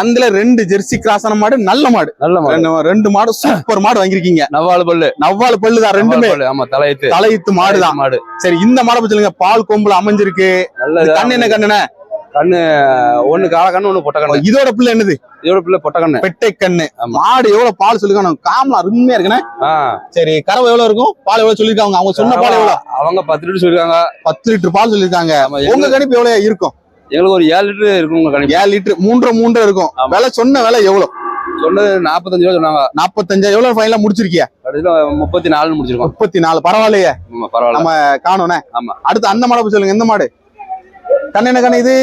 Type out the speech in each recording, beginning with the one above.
சந்தையில ரெண்டு Jersey cross ஆன மாடு நல்ல மாடு. நல்ல மாடு. ரெண்டு- மாடு சூப்பர் மாடு வாங்கிருக்கீங்க நவ்வாறு பல்லு. நவ்வாலு பல்லுதான் ரெண்டுமே. நவ்வாறு பல்லு, ஆமா தலையத்து தலையித்து மாடுதான் மாடு. சரி இந்த மாடை பத்தி சொல்லுங்க. பால் கொம்புல அமைஞ்சிருக்கு. கண்ணு என்ன கண்ணுன கண்ணு ஒண்ணு கால கண்ணு ஒண்ணு பொட்ட கண்ணு. இதோட பிள்ளை என்னது? இதோட பிள்ளை பொட்ட கண்ணு. பெட்டை கண்ணு. மாடு எவ்வளவு பால் சொல்லிருக்காங்க காமலா அருமையா இருக்குண்ணே. சரி கறவை எவ்வளவு இருக்கும்? பால் எவ்வளவு சொல்லிருக்காங்க? அவங்க சொன்ன பால் எவ்வளவு? அவங்க பத்து லிட்டர் சொல்லிருக்காங்க. பத்து லிட்டர் பால் சொல்லிருக்காங்க. உங்க கணிப்பு எவ்வளவு இருக்கும்? எங்களுக்கு ஒரு ஏழு லிட்டர் இருக்கும் ஏழு லிட்டர் மூன்றரை மூன்றரை இருக்கும். விலை சொன்ன விலை எவ்வளவு? சொன்னது நாற்பத்தஞ்சு ரூபா சொன்னாங்க. நாற்பத்தஞ்சா எவ்வளவு ஃபைனலா முடிச்சிருக்கியா? முப்பத்தி நாலுன்னு முடிச்சிருக்கோம். முப்பத்தி நாலு பரவாயில்லையே பரவாயில்ல. நம்ம காணோண்ணே ஆமா. அடுத்து அந்த மாடை சொல்லுங்க எந்த மாடு. கண்ணு என்ன கண்ணு இது?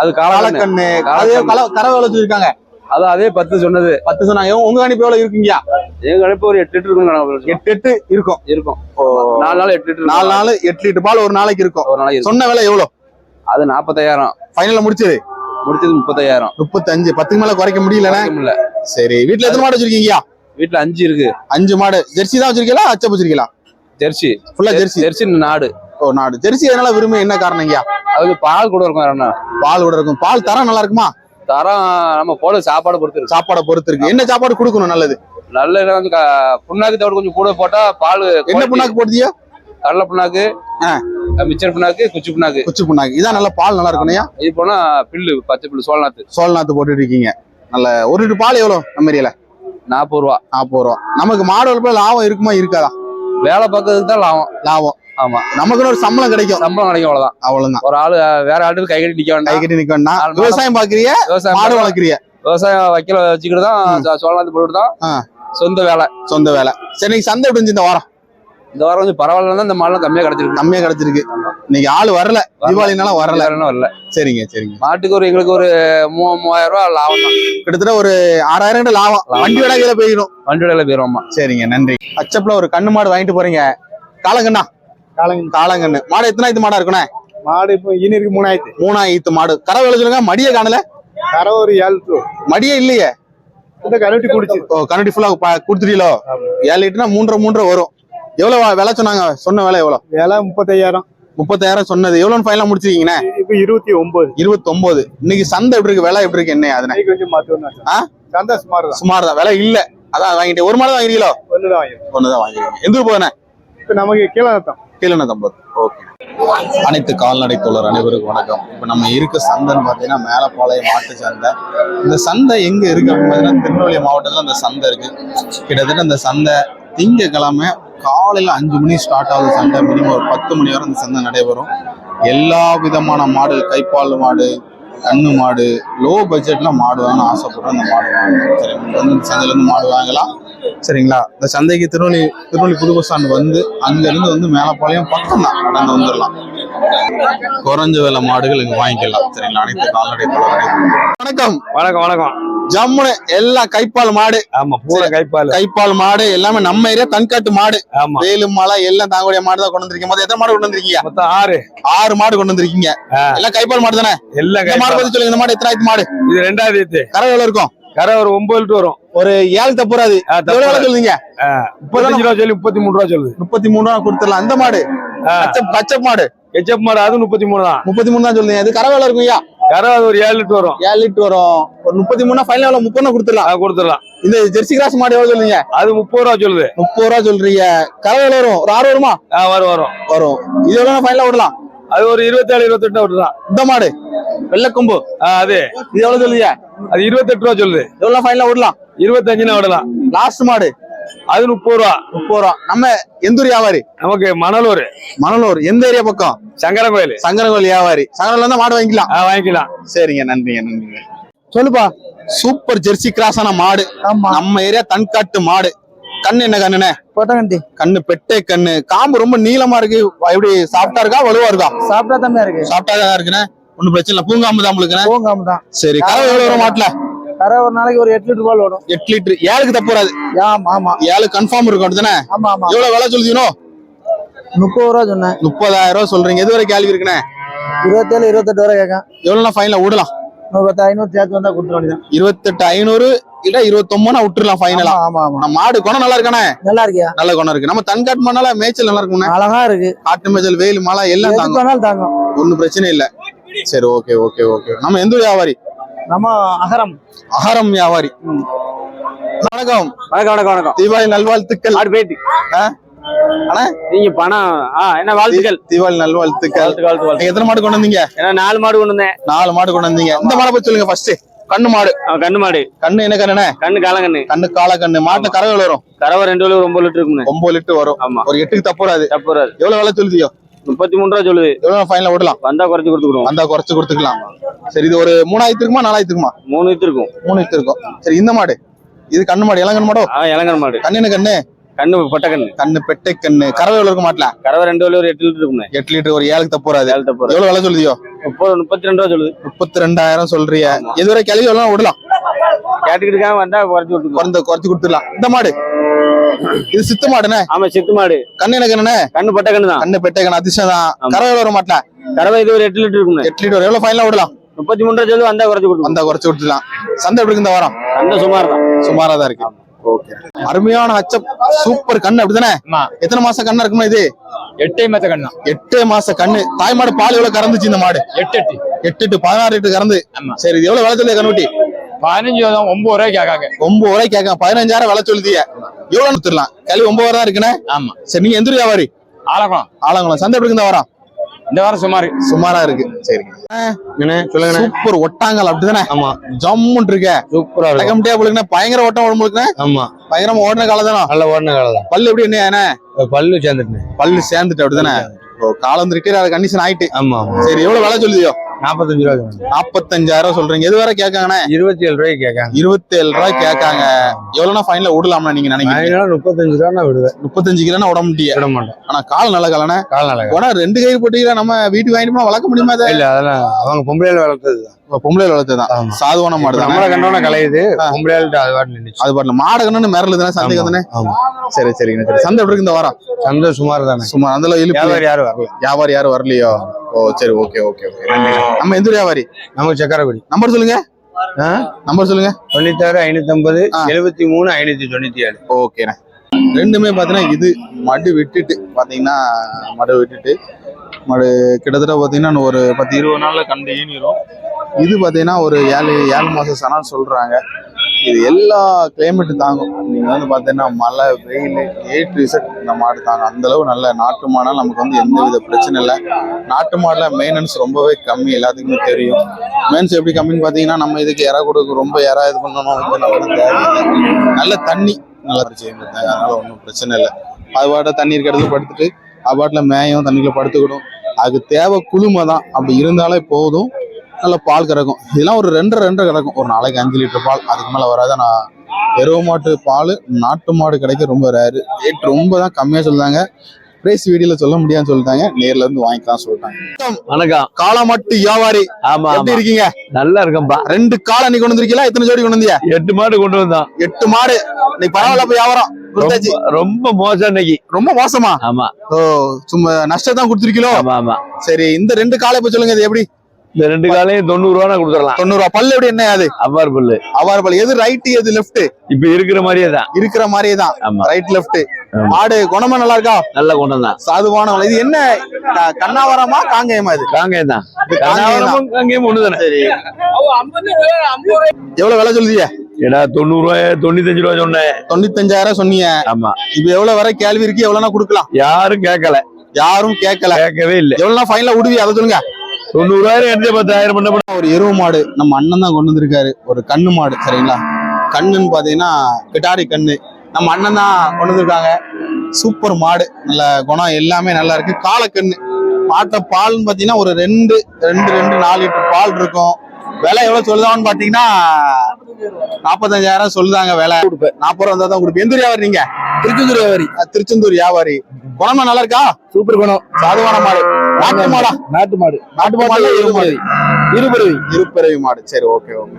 அது கால கண்ணு. காலக்கண்ணு அதே. கல கறவை எவ்வளவு சொல்லிருக்காங்க அது அதே பத்து சொன்னது. பத்து சொன்னாங்க. உங்க கணிப்பு எவ்வளவு இருக்குங்கயா எங்க கணிப்பு ஒரு எட்டு லிட்டர் இருக்கும் எட்டு எட்டு இருக்கும். இருக்கும். நாலு நாள் எட்டு லிட்டர் நாலு நாள் எட்டு லிட்டர் பால் ஒரு நாளைக்கு இருக்கும். ஒரு நாளைக்கு இருக்கும். சொன்ன விலை எவ்வளவு? அது நாற்பத்தாயிரம் ஃபைனல்ல முடிச்சது? முடிச்சது முப்பத்தாயிரம் முப்பத்தஞ்சு. பத்துக்கு மேல குறைக்க முடியலண்ணே. இல்ல சரி வீட்டுல எத்தனை மாடு வச்சிருக்கீங்கயா வீட்டுல அஞ்சு இருக்கு. அஞ்சு மாடு. ஜெர்சி தான் வச்சிருக்கீங்களா? அச்ச வச்சிருக்கீங்களா? ஜெர்சி. ஃபுல்லா ஜெர்சி. ஜெர்சி நாடு. ஓ நாடு. ஜெர்சி எதனால விரும்பி என்ன காரணங்கய்யா அதுக்கு பால் கூட இருக்கும் பால் கூட இருக்கும். பால் தரம் நல்லா இருக்குமா? தரம் நம்ம போட சாப்பாடு பொறுத்து சாப்பாடை பொறுத்து இருக்கு. என்ன சாப்பாடு கொடுக்கணும் நல்லது? நல்ல புண்ணாக்கு தவிர கொஞ்சம் கூட போட்டா பால் என்ன. புண்ணாக்கு போடுதியோ? கடலை புண்ணாக்கு. மிச்சர் புண்ணாக்கு குச்சி புண்ணாக்கு குச்சி புண்ணாக்கு இதான் நல்ல பால் நல்லா இருக்கணும்யா இது போனா பில்லு பச்சை பில்லு சோழநாத்து. சோழநாத்து போட்டுட்டு இருக்கீங்க நல்ல ஒரு லிட்டர் பால் எவ்வளவு நம்ம ஏரியால? நாற்பது ரூபா. நாற்பது ரூபா. நமக்கு மாடு வளர்ப்புல லாபம் இருக்குமா இருக்காதா? வேலை பார்க்கறதுக்கு தான் லாபம். லாபம். ஆமா. நமக்குன்னு ஒரு சம்பளம் கிடைக்கும். சம்பளம் கிடைக்கும் அவ்வளவுதான். அவ்வளவுதான். ஒரு ஆளு வேற ஆளுக்கு கை கட்டி நிக்க கை வேண்டாம் கட்டி நிக்க வேண்டாம். விவசாயம் பாக்குறிய விவசாயம் மாடு வளர்க்குறிய விவசாயம் வைக்கல வச்சுக்கிட்டு தான் சோழநாத்து போட்டு. தான் சொந்த வேலை. சொந்த வேலை. சரி சந்தை எப்படி இந்த வாரம்? இந்த வாரம் கொஞ்சம் பரவாயில்ல தான் இந்த மாடலாம் கம்மியா கிடைச்சிருக்கு. கம்மியா கிடைச்சிருக்கு. இன்னைக்கு ஆள் வரல. தீபாவளினால வரல. வரல வரல. சரிங்க சரிங்க. மாட்டுக்கு ஒரு எங்களுக்கு ஒரு மூ மூவாயிரம் ரூபாய் லாபம் தான். கிட்டத்தட்ட ஒரு ஆறாயிரம் கிட்ட லாபம். வண்டி விடாக்கையில போயிடும் வண்டி வேலை போயிருவோம்மா சரிங்க நன்றி. அச்சப்ல ஒரு கண்ணு மாடு வாங்கிட்டு போறீங்க. காலங்கண்ணா? காலங்க காலங்கண்ணு. மாடு எத்தனாயிரத்து மாடா இருக்குண்ணே? மாடு இப்போ இனிருக்கு மூணாயிரத்து. மூணாயிரத்து மாடு. கரை வேலை சொல்லுங்க மடிய காணல. கரை ஒரு ஏழு லிட்டரு. மடியே இல்லையே. இந்த கரண்டி குடிச்சு. ஓ கரண்டி ஃபுல்லா கொடுத்துட்டீங்களோ? ஏழு லிட்டர்னா மூன்றரை மூன்றரை வரும். எவ்வளவு விலை சொன்னாங்க? சொன்ன விலை எவ்வளவு? விலை முப்பத்தையாயிரம். முப்பத்தாயிரம் சொன்னது. எவ்வளவு ஃபைனலா முடிச்சிருக்கீங்கண்ணே? இப்போ இருபத்தி ஒன்பது இருபத்தி ஒன்பது இன்னைக்கு சந்தை எப்படி இருக்கு? விலை எப்படி இருக்கு? என்ன ஆ? சந்தா சுமார் தான் சுமார் தான் விலை இல்ல. அதான் வாங்கிட்டு ஒரு மாடு வாங்கிட்டீங்களோ ஒன்று தான் வாங்கிடும் ஒண்ணுதான் வாங்கிருக்கீங்க. எந்த போனே இப்போ நமக்கு கீழே தான் கீழே தம்பது ஓகே. அனைத்து கால்நடை தோழர் அனைவருக்கும் வணக்கம். இப்போ நம்ம இருக்க சந்தைன்னு பார்த்தீங்கன்னா மேலப்பாளையம் மாட்டு சந்தை. இந்த சந்தை எங்க இருக்கு அப்படின்னு பார்த்தீங்கன்னா திருநெல்வேலி மாவட்டத்தில் அந்த சந்தை இருக்கு. கிட்டத்தட்ட அந்த சந்தை திங்கக்கிழமை காலையில் அஞ்சு மணி ஸ்டார்ட் ஆகுது சண்டை. மினிமம் ஒரு பத்து மணி வரை அந்த சந்தை நடைபெறும். எல்லா விதமான மாடு கைப்பால் மாடு கண்ணு மாடு லோ பட்ஜெட்ல மாடு வாங்கணும்னு ஆசைப்படுறோம். அந்த மாடு வாங்கணும் சரி வந்து சந்தையிலேருந்து மாடு வாங்கலாம். சரிங்களா? இந்த சந்தைக்கு திருநெல்வேலி திருநெல்வேலி புது பஸ் ஸ்டாண்ட் வந்து அங்கேருந்து வந்து மேலப்பாளையம் பக்கம் தான் நடந்து வந்துடலாம். குறைஞ்ச விலை மாடுகள் இங்க வாங்கிக்கலாம். சரிங்களா? அனைத்து கால்நடை வணக்கம். வணக்கம் வணக்கம். ஜம்முனு எல்லாம் கைப்பால் மாடு. ஆமா பூரா கைப்பால். கைப்பால் மாடு எல்லாமே நம்ம ஏரியா தன்காட்டு மாடு. ஆமா. வேலு மலை எல்லாம் தாங்கக்கூடிய மாடு தான் கொண்டு வந்திருக்கீங்க. மொத்தம் எத்தனை மாடு கொண்டு வந்திருக்கீங்க? மொத்தம் ஆறு. ஆறு மாடு கொண்டு வந்திருக்கீங்க. எல்லாம் கைப்பால் மாடு தானே எல்லாம் மாடு பத்தி சொல்லுங்க. இந்த மாடு எத்தனாயிரத்து மாடு? இது ரெண்டாயிரத்தி கரை எவ்வளவு இருக்கும்? கரை ஒரு ஒன்பது லிட்டர் வரும். ஒரு ஏழு தப்புறாது எவ்வளவு சொல்லுங்க முப்பத்தஞ்சு ரூபா சொல்லி முப்பத்தி மூணு ரூபா சொல்லுது. முப்பத்தி மூணு ரூபா கொடுத்துடலாம். அந்த மாடு. கச்சப் மாடு. கெச்சப் மாடு அது முப்பத்தி மூணு தான். முப்பத்தி மூணு தான் சொல்லுங்க இது கரை வேலை இருக்கும் ஐயா? கரை அது ஒரு ஏழு லிட்டர் வரும். ஏழு லிட்டர் வரும். ஒரு முப்பத்தி மூணு ஃபைனல் எவ்வளவு முப்பது கொடுத்துடலாம். கொடுத்துடலாம். இந்த ஜெர்சி கிராஸ் மாடு எவ்வளவு சொல்லுங்க அது முப்பது ரூபா சொல்லுது. முப்பது ரூபா சொல்றீங்க. கரை வேலை வரும். ஒரு ஆறு வருமா? வரும் வரும். வரும். இது எவ்வளவு ஃபைனலா விடலாம். அது ஒரு இருபத்தேழு இருபத்தெட்டு விட்டுதான் இந்த மாடு வெள்ளக்கொம்பு அது. இது எவ்வளவு சொல்லுங்க அது இருபத்தெட்டு ரூபா சொல்லுது. எவ்வளவு ஃபைனலா விடலாம்? இருபத்தஞ்சுனா விடலாம். லாஸ்ட் மாடு. அது முப்பது ரூபா. முப்பது ரூபா. நம்ம எந்த ஊர் வியாபாரி? நமக்கு மணலூர். மணலூர். எந்த ஏரியா பக்கம்? சங்கர கோயில் சங்கரகோயில் வியாபாரி. சங்கரகோயில் இருந்தா மாடு வாங்கிக்கலாம். வாங்கிக்கலாம். சரிங்க நன்றிங்க நன்றிங்க. சொல்லுப்பா. சூப்பர் ஜெர்சி கிராஸ் ஆன மாடு. ஆமா. நம்ம ஏரியா தன்காட்டு மாடு. கண்ணு என்ன கண்ணுனே கொட்டகண்டி கண்ணு பெட்டை கண்ணு. காம்பு ரொம்ப நீளமா இருக்கு. எப்படி சாப்பிட்டா இருக்கா வலுவா இருக்கா? சாப்பிட்டா தம்பியா இருக்கு. சாப்பிட்டா தான் இருக்குண்ணே. ஒண்ணும் பிரச்சனை இல்லை. பூங்காம்பு தான் உங்களுக்கு. பூங்காம தான். சரி கறவை எவ்வளவு வரும் மாட்டுல? கரை ஒரு நாளைக்கு ஒரு எட்டு லிட்டர் பால் ஓடும். எட்டு லிட்டர். ஏழுக்கு தப்பு வராது. ஆமா ஆமா. ஏழு கன்ஃபார்ம் இருக்கும் தானே ஆமா ஆமா. எவ்வளவு விலை சொல்லுதீனோ? முப்பது ரூபா சொன்னேன். முப்பதாயிரம் ரூபாய் சொல்றீங்க. எது வரை கேள்வி இருக்குண்ணே? இருபத்தேழு இருபத்தெட்டு வரை கேட்கேன். எவ்வளவு ஃபைனல விடலாம். நூறு பத்து ஐநூறு சேர்த்து வந்தா கொடுத்துட வேண்டியதான் இருபத்தெட்டு ஐநூறு இல்ல இருபத்தொன்பதுனா விட்டுறலாம் ஃபைனலா ஆமா ஆமா நம்ம மாடு குணம் நல்லா இருக்கானே நல்லா இருக்கியா? நல்ல குணம் இருக்கு. நம்ம தன்காட்டு மண்ணால மேய்ச்சல் நல்லா இருக்கும்ண்ணே. அழகா இருக்கு. காட்டு மேய்ச்சல் வெயில் மழை எல்லாம் தாங்கும். தாங்கும். ஒன்றும் பிரச்சனை இல்ல. சரி ஓகே ஓகே ஓகே நம்ம எந்த வியாபாரி? நம்ம அகரம். அகரம் வியாபாரி. வணக்கம். வணக்கம் வணக்கம் வணக்கம். தீபாவளி நல்வாழ்த்துக்கள். ஆடு போயிட்டு? அண்ணா? நீங்க பணம் என்ன வாழ்த்துக்கள்? தீபாவளி நல்வாழ்த்துக்கள். எத்தனை மாடு கொண்டு வந்தீங்க? ஏன்னா நாலு மாடு கொண்டு வந்தேன். நாலு மாடு கொண்டு வந்தீங்க. இந்த மாடை பத்தி சொல்லுங்க ஃபர்ஸ்ட் கண்ணு மாடு. கண்ணு மாடு. கண்ணு என்ன கண்ணுண்ணே கண்ணு காலங்கண்ணு கண்ணு. கால கண்ணு. மாட்டுல கறவை வரும்? கறவை ரெண்டு ஒன்பது லிட்டர் இருக்குண்ணே ஒன்பது லிட்டர் வரும். ஆமா. ஒரு எட்டுக்கு தப்புறாது தப்பு வராது. எவ்வளவு விலை சொல்லுதியோ? முப்பத்தி மூணு ரூபா சொல்லுது ஃபைனல விடலாம் வந்தா குறைச்சு கொடுத்துக்குறோம் வந்தா குறைச்சு கொடுத்துக்கலாம். சரி இது ஒரு மூணாயிரத்து இருக்குமா நாலாயிரத்து இருக்குமா மூணு இருக்கும் மூணு இருக்கும் சரி இந்த மாடு? இது கண்ணு மாடு இளங்கன் மாடோ? ஆ இளங்கன் மாடு. கண்ணு கண்ணு? கண்ணு பொட்டை கண்ணு. கண்ணு பெட்டை கண்ணு. கறவை எவ்வளவு இருக்க மாட்டல கறவை ரெண்டு ஒரு எட்டு லிட்டர் இருக்குண்ணே எட்டு லிட்டர் ஒரு ஏழுக்கு ஏழு தப்பு வராது. எவ்வளவு விலை சொல்லுதியோ? முப்பது முப்பத்தி ரெண்டு ரூபா சொல்லுது. முப்பத்தி ரெண்டாயிரம் சொல்றிய இதுவரை கிளவி எவ்வளவு விடலாம் கேட்டுக்கிட்டு வந்தா குறைச்சு கொடுத்துக்குறோம் குறைந்த குறைச்சு கொடுத்துடலாம். இந்த மாடு? இது சித்து மாடுண்ணே. ஆமா சித்து மாடு. கண்ணு என்ன கண்ணுண்ணே கண்ணு பொட்டை கண்ணு தான். கண்ணு பெட்டை கண்ணு அதிர்ஷ்டம் தான். கறவை வர மாட்டல கறவை இது ஒரு எட்டு லிட்டர் இருக்குண்ணே எட்டு லிட்டர். எவ்வளவு ஃபைனலா விடலாம்? முப்பத்தி மூணு ரூபா சொல்லு வந்தா குறைச்சு கொடுத்துருவோம் வந்தா குறைச்சு விட்டுலாம் சந்தை எப்படி இந்த வாரம்? அந்த சுமார் தான். சுமாரா தான் இருக்கு. ஓகே. அருமையான அச்சம் சூப்பர் கண்ணு அப்படிதானே? எத்தனை மாசம் கண்ணு இருக்குமா இது? எட்டே மத்த கண்ணா எட்டு மாச கண்ணு. தாய் மாடு பால் எவ்வளவு கறந்துச்சு இந்த மாடு? எட்டு எட்டு. எட்டு டு பதினாறு லிட்டர் கறந்து. ஆமா. சரி இது எவ்வளவு விலை சொல்லுது கண்ணுட்டி பதினஞ்சு தான் ஒன்பது ரூபாய்க்கு ஆகாங்க ஒன்பது ரூபாய் கேட்க பதினஞ்சாயிரம் விலை சொல்லுதிய எவ்வளவு கொடுத்துடலாம்? கல்வி ஒன்பது தான் இருக்குண்ணே. ஆமா. சரி நீங்க எந்த வியாபாரி? ஆலக்குளம் ஆலங்குளம். சந்தை எப்படி இருக்கு இந்த வாரம்? இந்த வாரம் சுமார். சுமாரா இருக்கு. சரி. சொல்லுங்க சூப்பர் ஒட்டாங்கல் அப்படிதானே? ஆமா. ஜம்முன் இருக்க. சூப்பரா அடக்க முடியா போலுக்குண்ணே. பயங்கர ஓட்டம் ஓடும் போலுக்குண்ணே. ஆமா. பயங்கரமா ஓடின காலம் தானே? நல்ல ஓடின காலம் தான். பல்லு எப்படி என்ன? பல்லு சேர்ந்துட்டு பல்லு சேர்ந்துட்டு. அப்படிதானே காலம் ரிட்டையர் கண்டிஷன் ஆயிட்டு. ஆமா. சரி எவ்வளவு விலை சொல்லுதியோ? நாற்பத்தஞ்சு ரூபா. நாற்பத்தஞ்சாயிரம் சொல்றீங்க. எது வரை கேட்காங்கண்ணே? இருபத்தி ஏழு ரூபாய்க்கு கேட்காங்க. இருபத்தி ஏழு ரூபாய் கேட்காங்க. எவ்வளவுனா ஃபைனல விடலாம்னா நீங்க நினைக்கிறீங்க? முப்பத்தஞ்சு ரூபா விடுவேன். முப்பத்தஞ்சு கிலோ விட முடியும் விட மாட்டேன். ஆனா கால் நல்ல காலனே கால் நல்லா உடனே ரெண்டு கை போட்டீங்க நம்ம வீட்டுக்கு வாங்கிட்டு வளர்க்க முடியுமா இல்ல அதெல்லாம் அவங்க பொம்பளையில வளர்த்தது பொம்பளை வளர்த்துதான் ஆமா. சாதுவான மாடு நம்மள கண்டோன கலையுது. பொம்பளையாள்கிட்ட அது வாட்டி நின்றுச்சு. அது பாட்டுல மாடு கண்ணு மிரளு தானே சந்தைக்கு தானே சரி சரிங்க சரி. சந்தை எப்படி இருக்கு இந்த வாரம்? சந்தை சுமார் தானே. சும்மா அந்த வியாபாரி யாரும் வரல. வியாபாரி யாரும் வரலையோ? ஓ சரி ஓகே ஓகே ஓகே நம்ம எந்த வியாபாரி? நமக்கு சக்கரக்குடி நம்பர் சொல்லுங்க? நம்பர் சொல்லுங்க. தொண்ணூத்தாறு ஐநூத்தி ஐம்பது. எழுபத்தி மூணு ஐநூத்தி தொண்ணூத்தி ஏழு ஓகேண்ணே ரெண்டுமே பார்த்தீங்கன்னா இது மடு விட்டுட்டு பார்த்தீங்கன்னா மடு விட்டுட்டு மடு கிட்டத்தட்ட பார்த்தீங்கன்னா இன்னும் ஒரு பத்து இருபது நாளில் கண்டு ஈனிரும். இது பார்த்தீங்கன்னா ஒரு ஏழு ஏழு மாதம் சனான்னு சொல்கிறாங்க இது எல்லா கிளைமேட்டு தாங்கும். நீங்கள் வந்து பார்த்தீங்கன்னா மழை வெயில் ஏட் ரிசல்ட் இந்த மாடு தாங்கும். அந்தளவு நல்ல நாட்டு மாடால் நமக்கு வந்து எந்த வித பிரச்சனை இல்லை. நாட்டு மாடில் மெயின்டெனன்ஸ் ரொம்பவே கம்மி எல்லாத்துக்குமே தெரியும். மெயின்ஸ் எப்படி கம்மின்னு பார்த்தீங்கன்னா நம்ம இதுக்கு இறா கொடுக்க ரொம்ப இற இது பண்ணணும் இது நம்மளுக்கு நல்ல தண்ணி நல்லா செய்யுங்க அதனால் ஒன்றும் பிரச்சனை இல்லை. அது பாட்டில் தண்ணி இருக்க படுத்துட்டு அது பாட்டில் மேயும் தண்ணியில் படுத்துக்கிடும். அதுக்கு தேவை குளுமை தான் அப்படி இருந்தாலே போதும். நல்ல பால் கறக்கும் இதெல்லாம் ஒரு ரெண்டரை ரெண்டரை கறக்கும் ஒரு நாளைக்கு அஞ்சு லிட்டர் பால். அதுக்கு மேலே வராது. நான் எருவு மாட்டு பால் நாட்டு மாடு கிடைக்க ரொம்ப ரேரு ரேட் ரொம்ப தான் கம்மியாக சொல்லுதாங்க பிரைஸ் வீடியோல சொல்ல முடியாதுன்னு சொல்லிட்டாங்க. நேர்ல இருந்து வாங்கிக்கலாம் சொல்லிட்டாங்க. வணக்கம். காளமாட்டு வியாபாரி. ஆமா எப்படி இருக்கீங்க? நல்லா இருக்கம்பா ரெண்டு காளை நீ கொண்டு வந்திருக்கீங்களா? எத்தனை ஜோடி கொண்டு வந்தீங்க? எட்டு மாடு கொண்டு வந்தோம். எட்டு மாடு. இன்னைக்கு பரவாயில்ல போய் வியாபாரம். ரொம்ப- மோசம் இன்னைக்கு ரொம்ப மோசமா? ஆமா. ஓ சும்மா நஷ்டம் கொடுத்துருக்கீங்களோ? ஆமா ஆமா. சரி இந்த ரெண்டு காலை இப்ப சொல்லுங்க. இது எப்படி? இந்த ரெண்டு காலையும் தொண்ணூறு ரூபா கொடுத்துடலாம். தொண்ணூறு ரூபா பல்லு எப்படி என்ன அது? அவ்வாறு பல்லு. அவ்வாறு பல்லு. எது ரைட் எது லெஃப்ட் இப்ப இருக்கிற மாதிரியே தான். இருக்கிற மாதிரியே தான். ரைட் லெஃப்ட் ஆமா. மாடு குணமா நல்லா இருக்கா? நல்ல கொண்டு வந்தான் சாதுவான இது என்ன? கண்ணாவரமா காங்கேயமா இது? காங்கேயம் தான். இது காங்கேயம் தான். காங்கேயம் ஒண்ணு தானே சரி. எவ்வளவு விலை சொல்லுதிய? ஏடா தொண்ணூறு ரூபாய் தொண்ணூத்தஞ்சு ரூபாய் சொன்னேன். தொண்ணூத்தஞ்சாயிரம் சொன்னீங்க. ஆமா. இப்ப எவ்வளவு வரை கேள்வி இருக்கு? எவ்வளவுனா கொடுக்கலாம். யாரும் கேட்கல. யாரும் கேட்கல. கேட்கவே இல்ல. எவ்வளவுனா ஃபைனல விடுவி அதை சொல்லுங்க. தொண்ணூறு ரூபாய் எடுத்து பத்தாயிரம் பண்ண ஒரு எருவு மாடு நம்ம அண்ணன் தான் கொண்டு வந்திருக்காரு. ஒரு கண்ணு மாடு சரிங்களா? கண்ணுன்னு பாத்தீங்கன்னா கிட்டாரி கண்ணு. நம்ம அண்ணன் தான் கொண்டு வந்திருக்காங்க. சூப்பர் மாடு. நல்ல குணம் எல்லாமே நல்லா இருக்கு. காலக்கண்ணு மாட்டை பால்னு பாத்தீங்கன்னா ஒரு ரெண்டு ரெண்டு ரெண்டு நாலு லிட்டர் பால் இருக்கும். விலை எவ்வளவு சொல்லுதான்னு பாத்தீங்கன்னா நாற்பத்தஞ்சாயிரம் சொல்லுதாங்க விலை. நாற்பது ரூபா வந்தா தான் கொடுப்பேன். எந்த வியாபாரி நீங்க? திருச்செந்தூர் வியாபாரி. திருச்செந்தூர் வியாபாரி. குணமா நல்லா இருக்கா? சூப்பர் குணம். சாதுவான மாடு. நாட்டு மாடா? நாட்டு மாடு. நாட்டு மாடு எருவு மாடு இருபது இருப்பிறவி மாடு. சரி ஓகே ஓகே.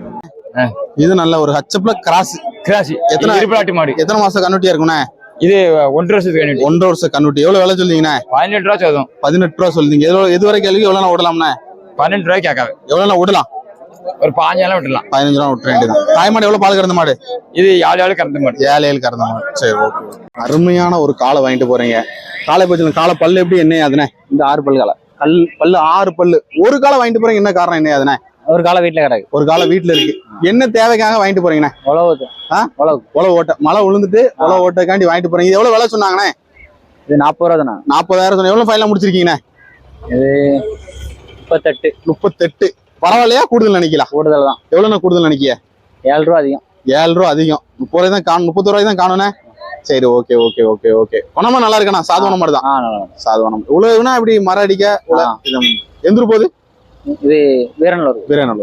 இது நல்ல ஒரு ஹச்சப்ல கிராஸ். கிராசி எத்தனை- இருப்பாட்டி மாடு. எத்தனை மாசம் கண்ணுட்டியா இருக்குண்ணே? இது ஒன்றரை வருஷத்துக்கு வேணும் ஒன்றரை வருஷம் கண்ணுட்டி. எவ்வளவு விலை சொல்றீங்கண்ணே பதினெட்டு ரூபா சதம் பதினெட்டு ரூபா சொல்றீங்க எவ்வளவு இது வரை கேள்வி எவ்வளவு விடலாம்ண்ணே பன்னெண்டு ரூபாய்க்கு கேட்காது. எவ்வளவு விடலாம் ஒரு பாஞ்சாலும் விட்டுலாம் பதினஞ்சு ரூபா விட்டுற வேண்டியதான் தாய் மாடு எவ்வளவு பால் கறந்த மாடு? இது யாழ் யாழ் கறந்த மாடு. ஏழு ஏழு கறந்த மாடு. சரி ஓகே அருமையான ஒரு காலை வாங்கிட்டு போறீங்க. காலை போச்சு காலை பல்லு எப்படி என்ன அதுனே? இந்த ஆறு பல்லு காலை கல் பல்லு ஆறு பல்லு. ஒரு காலை வாங்கிட்டு போறீங்க என்ன காரணம் என்ன அதுனே? ஒரு கால வீட்டுல கிடக்கு. ஒரு காலம் வீட்டுல இருக்கு. என்ன தேவைக்காக வாங்கிட்டு போறீங்கண்ணே? உழவு? உழவு. உழவு ஓட்ட மழை விழுந்துட்டு உழவு ஓட்டக்காண்டி வாங்கிட்டு போறீங்க. இது எவ்வளவு விலை சொன்னாங்கண்ணே? இது நாற்பது ரூபா தானே நாற்பதாயிரம் சொன்ன எவ்வளவு ஃபைனல் முடிச்சிருக்கீங்கண்ணே? இது முப்பத்தெட்டு. முப்பத்தெட்டு. பரவாயில்லையா? கூடுதல் நினைக்கலாம் கூடுதல் தான். எவ்வளவுண்ணே கூடுதல் நினைக்கிய? ஏழு ரூபா அதிகம். ஏழு ரூபா அதிகம். முப்பது ரூபாய் தான் காணும் முப்பது ரூபாய் தான் காணுண்ணே சரி ஓகே ஓகே ஓகே ஓகே பணமா நல்லா இருக்கண்ணா? சாதுவனம் மாதிரி தான். சாதுவனம். உழவுனா இப்படி மரம் அடிக்க எந்திரு போகுது இது வீரநல்லூர். வீரநல்லூர்.